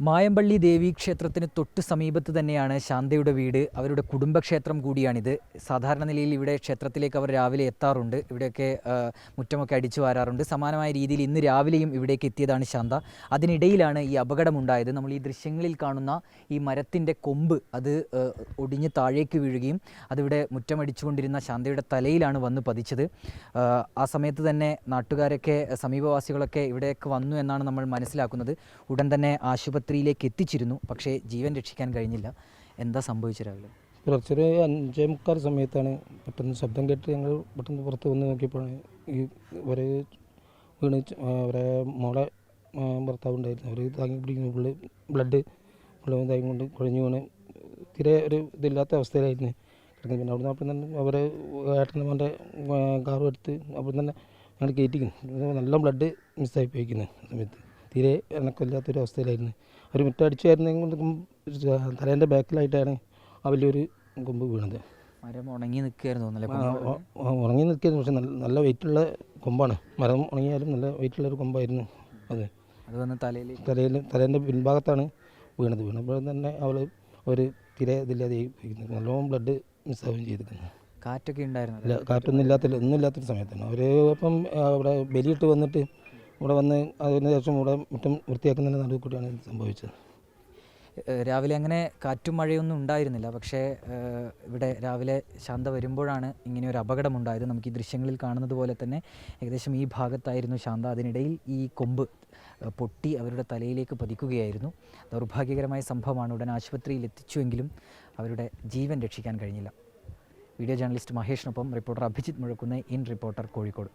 മായമ്പള്ളി ദേവി ക്ഷേത്രത്തിന് തൊട്ട് സമീപത്ത് തന്നെയാണ് ശാന്തയുടെ വീട്. അവരുടെ കുടുംബക്ഷേത്രം കൂടിയാണിത്. സാധാരണ നിലയിൽ ഇവിടെ ക്ഷേത്രത്തിലേക്ക് അവർ രാവിലെ എത്താറുണ്ട്. ഇവിടെയൊക്കെ മുറ്റമൊക്കെ അടിച്ചു വാരാറുണ്ട്. സമാനമായ രീതിയിൽ ഇന്ന് രാവിലെയും ഇവിടേക്ക് എത്തിയതാണ് ശാന്ത. അതിനിടയിലാണ് ഈ അപകടമുണ്ടായത്. നമ്മൾ ഈ ദൃശ്യങ്ങളിൽ കാണുന്ന ഈ മരത്തിന്റെ കൊമ്പ് അത് ഒടിഞ്ഞ് താഴേക്ക് വീഴുകയും അതിവിടെ മുറ്റമടിച്ചുകൊണ്ടിരുന്ന ശാന്തയുടെ തലയിലാണ് വന്ന് പതിച്ചത്. ആ, സമയത്ത് തന്നെ നാട്ടുകാരൊക്കെ സമീപവാസികളൊക്കെ ഇവിടേക്ക് വന്നു എന്നാണ് നമ്മൾ മനസ്സിലാക്കുന്നത്. ഉടൻ തന്നെ ആശുപത്രിയിലേക്ക് എത്തിച്ചിരുന്നു. പക്ഷേ ജീവൻ രക്ഷിക്കാൻ കഴിഞ്ഞില്ല. എന്താ സംഭവിച്ചു രാവിലെ? പുലർച്ചൊരു അഞ്ചേ മുക്കാൽ സമയത്താണ് പെട്ടെന്ന് ശബ്ദം കേട്ട് ഞങ്ങൾ പെട്ടെന്ന് പുറത്ത് വന്ന് നോക്കിയപ്പോഴാണ് ഈ ഒരു വീണ് അവരെ മോളെ ഭർത്താവ് ഉണ്ടായിരുന്നു. അവർ താങ്ങി പിടിക്കുന്ന. പുള്ളി ബ്ലഡ് പുള്ളി താങ്ങി കൊണ്ട് കുഴഞ്ഞു വീണ്. തീരെ ഒരു ഇതില്ലാത്ത അവസ്ഥയിലായിരുന്നു. കിടക്കുന്നത് പിന്നെ അവിടുന്ന് അപ്പം തന്നെ അവരെ ഏട്ടനമ്മന്റെ കാറും എടുത്ത് അപ്പം തന്നെ ഞങ്ങൾ കയറ്റിക്കുന്നു. നല്ല ബ്ലഡ് മിസ്സായി പോയിക്കുന്നു ആ സമയത്ത്. തീരെ എനക്കില്ലാത്തൊരു അവസ്ഥയിലായിരുന്നു ഒരു മുറ്റം അടിച്ചായിരുന്നെങ്കിൽ തലേന്റെ ബാക്കിലായിട്ടാണ് ആ വലിയൊരു കൊമ്പ് വീണത്. മരം ഉണങ്ങി നിൽക്കുകയായിരുന്നു ഉണങ്ങി നിൽക്കുന്നു പക്ഷെ നല്ല നല്ല വെയിറ്റുള്ള കൊമ്പാണ്. മരം ഉണങ്ങിയാലും നല്ല വെയിറ്റുള്ളൊരു കൊമ്പായിരുന്നു അത്. അത് വന്ന് തലയിൽ തലയിൽ തലേന്റെ പിൻഭാഗത്താണ് വീണത്. വീണപ്പോൾ തന്നെ അവൾ ഒരു തിര ഇതില്ലാതെ നല്ലോണം ബ്ലഡ് മിസ്സാവുകയും ചെയ്തിരുന്നു. കാറ്റൊക്കെ ഉണ്ടായിരുന്നു ഇല്ല കാറ്റൊന്നും ഇല്ലാത്ത ഒന്നും ഇല്ലാത്തൊരു സമയത്താണ്. അവർ ഇപ്പം അവിടെ ബലിയിട്ട് വന്നിട്ട് ഇവിടെ വന്ന് അതിന് ശേഷം ഇവിടെ മുറ്റം വൃത്തിയാക്കുന്നതിന്റെ നടുവിൽ കൂടിയാണ് സംഭവിച്ചത്. രാവിലെ അങ്ങനെ കാറ്റും മഴയൊന്നും ഉണ്ടായിരുന്നില്ല. പക്ഷേ ഇവിടെ രാവിലെ ശാന്ത വരുമ്പോഴാണ് ഇങ്ങനെ ഒരു അപകടമുണ്ടായത് നമുക്ക് ഈ ദൃശ്യങ്ങളിൽ കാണുന്നത് പോലെ തന്നെ ഏകദേശം ഈ ഭാഗത്തായിരുന്നു ശാന്ത. അതിനിടയിൽ ഈ കൊമ്പ് പൊട്ടി അവരുടെ തലയിലേക്ക് പതിക്കുകയായിരുന്നു. ദൗർഭാഗ്യകരമായ സംഭവമാണ്. ഉടൻ ആശുപത്രിയിൽ എത്തിച്ചുവെങ്കിലും അവരുടെ ജീവൻ രക്ഷിക്കാൻ കഴിഞ്ഞില്ല. വീഡിയോ ജേർണലിസ്റ്റ് മഹേഷിനൊപ്പം reporter Abhijith മുഴക്കുന്ന. In reporter Kozhikode.